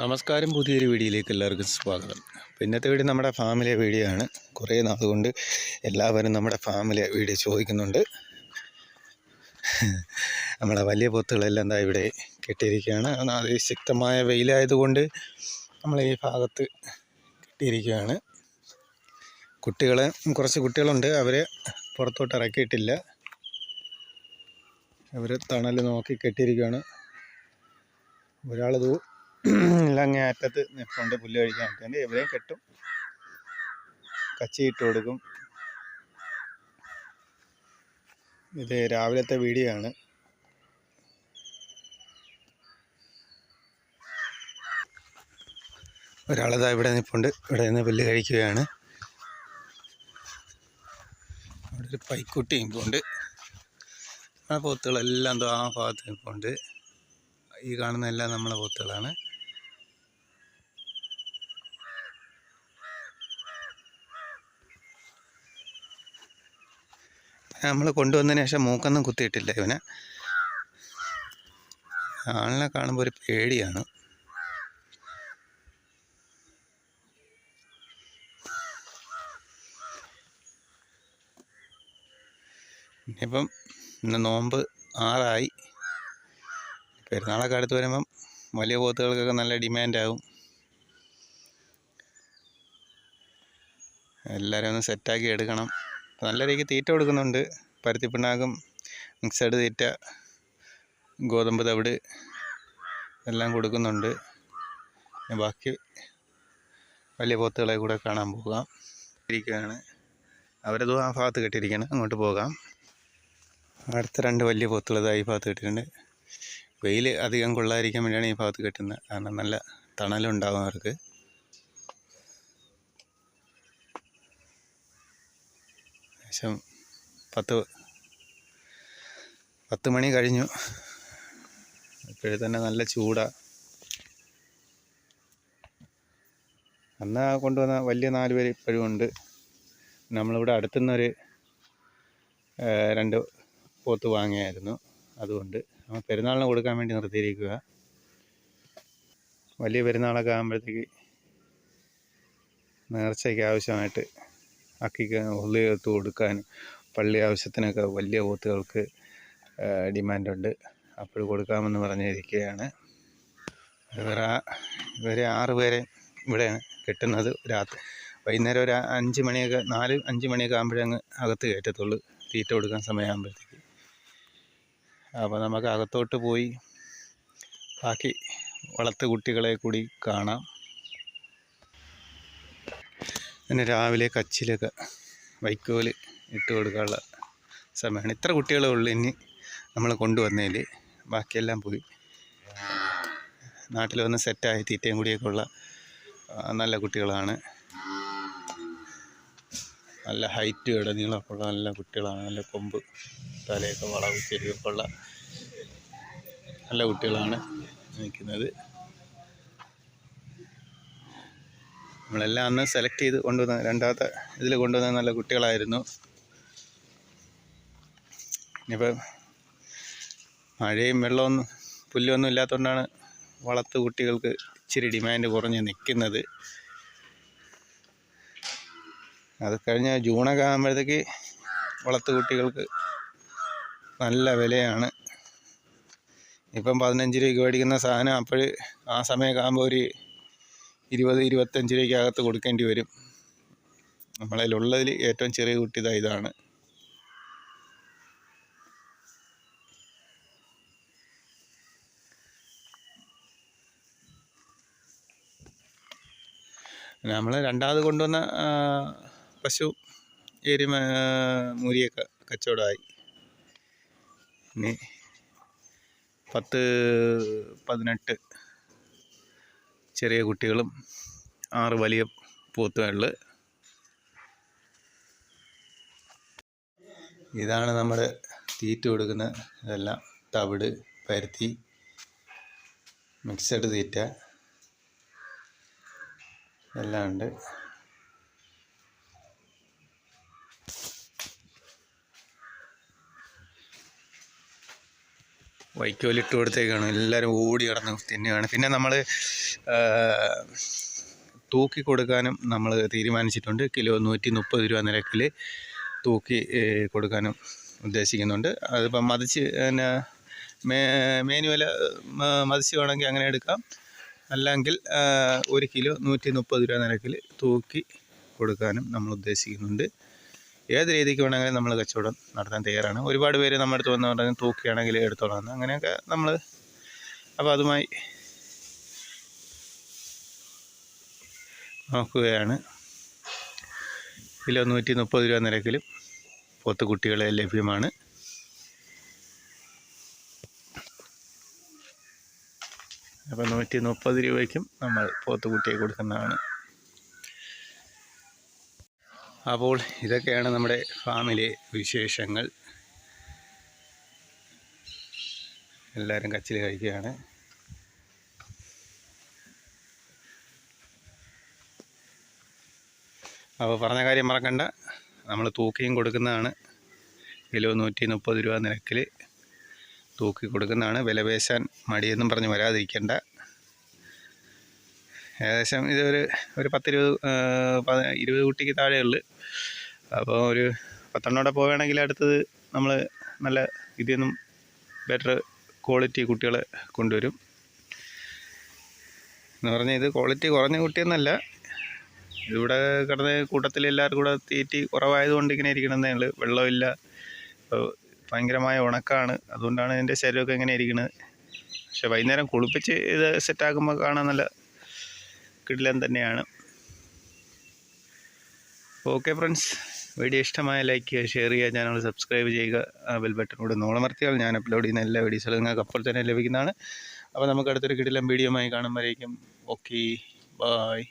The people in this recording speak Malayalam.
നമസ്കാരം പുതിയൊരു വീഡിയോയിലേക്ക് എല്ലാവർക്കും സ്വാഗതം. പിന്നത്തെ വീഡിയോ നമ്മുടെ ഫാമിലി വീഡിയോ ആണ്. കുറേ നാളുകൊണ്ട് എല്ലാവരും നമ്മുടെ ഫാമിലി വീഡിയോ ചോദിക്കുന്നുണ്ട്. നമ്മളെ വലിയ പൊത്തുകളെല്ലാം എന്താ ഇവിടെ കെട്ടിയിരിക്കുകയാണ്. അത് ശക്തമായ വെയിലായതുകൊണ്ട് നമ്മൾ ഈ ഭാഗത്ത് കെട്ടിയിരിക്കുകയാണ്. കുട്ടികളെ കുറച്ച് കുട്ടികളുണ്ട്. അവരെ പുറത്തോട്ട് ഇറക്കിയിട്ടില്ല. അവർ തണൽ നോക്കി കെട്ടിയിരിക്കുകയാണ്. ഒരാളത് അങ്ങേ അറ്റത്ത് കൊണ്ട് പുല്ല് കഴിക്കാൻ നിൽക്കുന്നുണ്ട് എവിടെയും കെട്ടും. കച്ചിയിട്ട് കൊടുക്കും. ഇത് രാവിലത്തെ വീഡിയോ ആണ്. ഒരാളിതാ ഇവിടെ നിൽപ്പുണ്ട് ഇവിടെ നിന്ന് പുല്ല് കഴിക്കുകയാണ്. അവിടെ ഒരു പൈക്കുട്ടി നിൽപ്പുണ്ട് ആ പോത്തുകളെല്ലാം ആ ഭാഗത്ത് നിൽപ്പുണ്ട് ഈ കാണുന്ന എല്ലാം നമ്മളെ പോത്തുകളാണ്. നമ്മൾ കൊണ്ടുവന്നതിന് ശേഷം മൂക്കൊന്നും കുത്തിയിട്ടില്ല ഇവനെ. ആളിനെ കാണുമ്പോൾ ഒരു പേടിയാണ്. ഇനിയിപ്പം ഇന്ന് നോമ്പ് ആറായി. പെരുന്നാളൊക്കെ അടുത്ത് വരുമ്പം വലിയ പോത്തുകൾക്കൊക്കെ നല്ല ഡിമാൻഡാകും. എല്ലാവരും ഒന്ന് സെറ്റാക്കി എടുക്കണം. നല്ല രീതിക്ക് തീറ്റ കൊടുക്കുന്നുണ്ട്. പരുത്തിപ്പിണ്ണാക്കും മിക്സഡ് തീറ്റ ഗോതമ്പ് തവിട് എല്ലാം കൊടുക്കുന്നുണ്ട്. ബാക്കി വലിയ പോത്തുകളെ കൂടെ കാണാൻ പോകാം. ഇരിക്കുകയാണ്. അവരതും ആ ഭാഗത്ത് കെട്ടിയിരിക്കുകയാണ്. അങ്ങോട്ട് പോകാം. അടുത്ത രണ്ട് വലിയ പോത്തുകൾ ഇതാ ഈ ഭാഗത്ത് കെട്ടിയിട്ടുണ്ട്. വെയിൽ അധികം കൊള്ളാതിരിക്കാൻ വേണ്ടിയാണ് ഈ ഭാഗത്ത് കെട്ടുന്നത്. കാരണം നല്ല തണലുണ്ടാകും അവർക്ക്. ഏകദേശം പത്ത് പത്ത് മണി കഴിഞ്ഞു. ഇപ്പോഴേ തന്നെ നല്ല ചൂടാണ് അന്ന് കൊണ്ടുവന്ന വലിയ നാല് പേര് ഇപ്പോഴും ഉണ്ട്. നമ്മളിവിടെ അടുത്തുനിന്നൊരു രണ്ട് പോത്ത് വാങ്ങിയായിരുന്നു. അതുകൊണ്ട് നമ്മൾ പെരുന്നാളിന് കൊടുക്കാൻ വേണ്ടി നിർത്തിയിരിക്കുക വലിയ പെരുന്നാളൊക്കെ ആകുമ്പോഴത്തേക്ക് നേർച്ചയ്ക്ക് ആവശ്യമായിട്ട് അക്കിക്ക് ഉള്ളി എടുത്ത് കൊടുക്കാൻ പള്ളി ആവശ്യത്തിനൊക്കെ വലിയ പോത്തുകൾക്ക് ഡിമാൻഡുണ്ട്. അപ്പോൾ കൊടുക്കാമെന്ന് പറഞ്ഞിരിക്കുകയാണ്. ഇവരെ ഇവരെ ആറ് പേരെ ഇവിടെയാണ് കിട്ടുന്നത്. രാത്രി വൈകുന്നേരം ഒരു അഞ്ച് മണിയൊക്കെ നാല് അഞ്ച് മണിയൊക്കെ ആകുമ്പോഴേ അങ്ങ് അകത്ത് കയറ്റത്തുള്ളൂ. തീറ്റ കൊടുക്കാൻ സമയമാകുമ്പോഴത്തേക്ക്. അപ്പോൾ നമുക്ക് അകത്തോട്ട് പോയി. ബാക്കി വളർത്തു കുട്ടികളെ കൂടി കാണാം. പിന്നെ രാവിലെ കച്ചിലൊക്കെ വൈക്കോൽ ഇട്ട് കൊടുക്കാനുള്ള സമയമാണ്. ഇത്ര കുട്ടികളെ ഉള്ളൂ ഇനി നമ്മൾ കൊണ്ടുവന്നതിൽ. ബാക്കിയെല്ലാം പോയി. നാട്ടിൽ വന്ന് സെറ്റായി തീറ്റയും കൂടിയൊക്കെ ഉള്ള നല്ല കുട്ടികളാണ്. നല്ല ഹൈറ്റ് ഇടനീളമൊക്കെ ഉള്ള നല്ല കുട്ടികളാണ്. നല്ല കൊമ്പ് തലയൊക്കെ വളവ് ചെരുവൊക്കെ ഉള്ള നല്ല കുട്ടികളാണ് നിൽക്കുന്നത്. നമ്മളെല്ലാം അന്ന് സെലക്ട് ചെയ്ത് കൊണ്ടുവന്ന രണ്ടാമത്തെ ഇതിൽ കൊണ്ടുവന്ന നല്ല കുട്ടികളായിരുന്നു. ഇനിയിപ്പോൾ മഴയും വെള്ളമൊന്നും പുല്ലൊന്നും ഇല്ലാത്തതുകൊണ്ടാണ് വളർത്തു കുട്ടികൾക്ക് ഇച്ചിരി ഡിമാൻഡ് കുറഞ്ഞ് നിൽക്കുന്നത് അത് കഴിഞ്ഞ ജൂണൊക്കെ ആകുമ്പോഴത്തേക്ക് വളർത്തു കുട്ടികൾക്ക് നല്ല വിലയാണ്. ഇപ്പം പതിനഞ്ച് രൂപയ്ക്ക് മേടിക്കുന്ന സാധനം അപ്പോൾ ആ സമയമൊക്കെ ആകുമ്പോൾ ഒരു ഇരുപത് ഇരുപത്തഞ്ച് രൂപയ്ക്ക് അകത്ത് കൊടുക്കേണ്ടി വരും. നമ്മളതിലുള്ളതിൽ ഏറ്റവും ചെറിയ കുട്ടി ഇതാ ഇതാണ്. നമ്മൾ രണ്ടാമത് കൊണ്ടുവന്ന പശു എരുമ മൂരിയൊക്കെ കച്ചവടമായി. ഇനി പത്ത് പതിനെട്ട് ചെറിയ കുട്ടികളും ആറ് വലിയ പോത്തുകളിൽ ഇതാണ് നമ്മൾ തീറ്റ കൊടുക്കുന്ന ഇതെല്ലാം തവിട് പരുത്തി മിക്സഡ് തീറ്റ. എല്ലാം ഉണ്ട്. വൈക്കോലിട്ട് കൊടുത്തേക്കാണ്. എല്ലാവരും ഓടി കിടന്ന് തിന്നുകയാണ്. പിന്നെ നമ്മൾ തൂക്കി കൊടുക്കാനും നമ്മൾ തീരുമാനിച്ചിട്ടുണ്ട്. കിലോ നൂറ്റി മുപ്പത് രൂപ നിരക്കിൽ തൂക്കി കൊടുക്കാനും ഉദ്ദേശിക്കുന്നുണ്ട്. അതിപ്പം മതിച്ച് പിന്നെ മേ മേനുവല മതിച്ച് വേണമെങ്കിൽ അങ്ങനെ എടുക്കാം. അല്ലെങ്കിൽ ഒരു കിലോ നൂറ്റി മുപ്പത് രൂപ നിരക്കിൽ തൂക്കി കൊടുക്കാനും നമ്മൾ ഉദ്ദേശിക്കുന്നുണ്ട്. ഏത് രീതിക്ക് വേണമെങ്കിലും നമ്മൾ കച്ചവടം നടത്താൻ തയ്യാറാണ്. ഒരുപാട് പേര് നമ്മുടെ അടുത്ത് വന്ന് പറഞ്ഞാൽ തൂക്കിയാണെങ്കിൽ എടുത്തോളാം. അങ്ങനെയൊക്കെ നമ്മൾ അപ്പോൾ അതുമായി നോക്കുകയാണ്. കിലോ നൂറ്റി മുപ്പത് രൂപ നിരക്കിലും പോത്തുകുട്ടികളെ ലഭ്യമാണ്. അപ്പോൾ നൂറ്റി മുപ്പത് രൂപയ്ക്കും നമ്മൾ പോത്തുകുട്ടിയെ കൊടുക്കുന്നതാണ്. അപ്പോൾ ഇതൊക്കെയാണ് നമ്മുടെ ഫാമിലെ വിശേഷങ്ങൾ. എല്ലാവരും കച്ചിൽ കഴിക്കുകയാണ്. അപ്പോൾ പറഞ്ഞ കാര്യം മറക്കണ്ട. നമ്മൾ തൂക്കിയും കൊടുക്കുന്നതാണ്. കിലോ നൂറ്റി മുപ്പത് രൂപ നിരക്കിൽ തൂക്കി കൊടുക്കുന്നതാണ്. വില പേശാൻ മടിയെന്നും പറഞ്ഞ് വരാതിരിക്കേണ്ട. ഏകദേശം ഇതൊരു ഒരു പത്തിരുപത് ഇരുപത് കുട്ടിക്ക് താഴെയുള്ളു അപ്പോൾ ഒരു പത്തെണ്ണോടെ പോവുകയാണെങ്കിൽ അടുത്തത് നമ്മൾ നല്ല ഇതിൽ നിന്നും ബെറ്റർ ക്വാളിറ്റി കുട്ടികളെ കൊണ്ടുവരും. എന്ന് പറഞ്ഞാൽ ഇത് ക്വാളിറ്റി കുറഞ്ഞ കുട്ടിയെന്നല്ല. ഇവിടെ കിടന്ന് കൂട്ടത്തിൽ എല്ലാവർക്കും കൂടെ തീറ്റി കുറവായതുകൊണ്ട് ഇങ്ങനെ ഇരിക്കണമെന്നേ ഉള്ളൂ. വെള്ളമില്ല. ഭയങ്കരമായ ഉണക്കാണ്. അതുകൊണ്ടാണ് ഇതിന്റെ ശരീരമൊക്കെ ഇങ്ങനെ ഇരിക്കുന്നത് പക്ഷെ വൈകുന്നേരം കുളിപ്പിച്ച് ഇത് സെറ്റാക്കുമ്പോൾ കാണാൻ നല്ല കിടിലൻ തന്നെയാണ്. ഓക്കെ ഫ്രണ്ട്സ് വീഡിയോ ഇഷ്ടമായ ലൈക്ക് ചെയ്യുക ഷെയർ ചെയ്യുക ചാനൽ സബ്സ്ക്രൈബ് ചെയ്യുക ബെൽ ബട്ടൺ കൂടെ നോളമർത്തിയാൽ ഞാൻ അപ്ലോഡ് ചെയ്യുന്ന എല്ലാ വീഡിയോസുകളും നിങ്ങൾക്ക് അപ്പോൾ തന്നെ ലഭിക്കുന്നതാണ്. അപ്പോൾ നമുക്ക് അടുത്തൊരു കിടിലൻ വീഡിയോമായി കാണുമ്പോഴേക്കും. Okay bye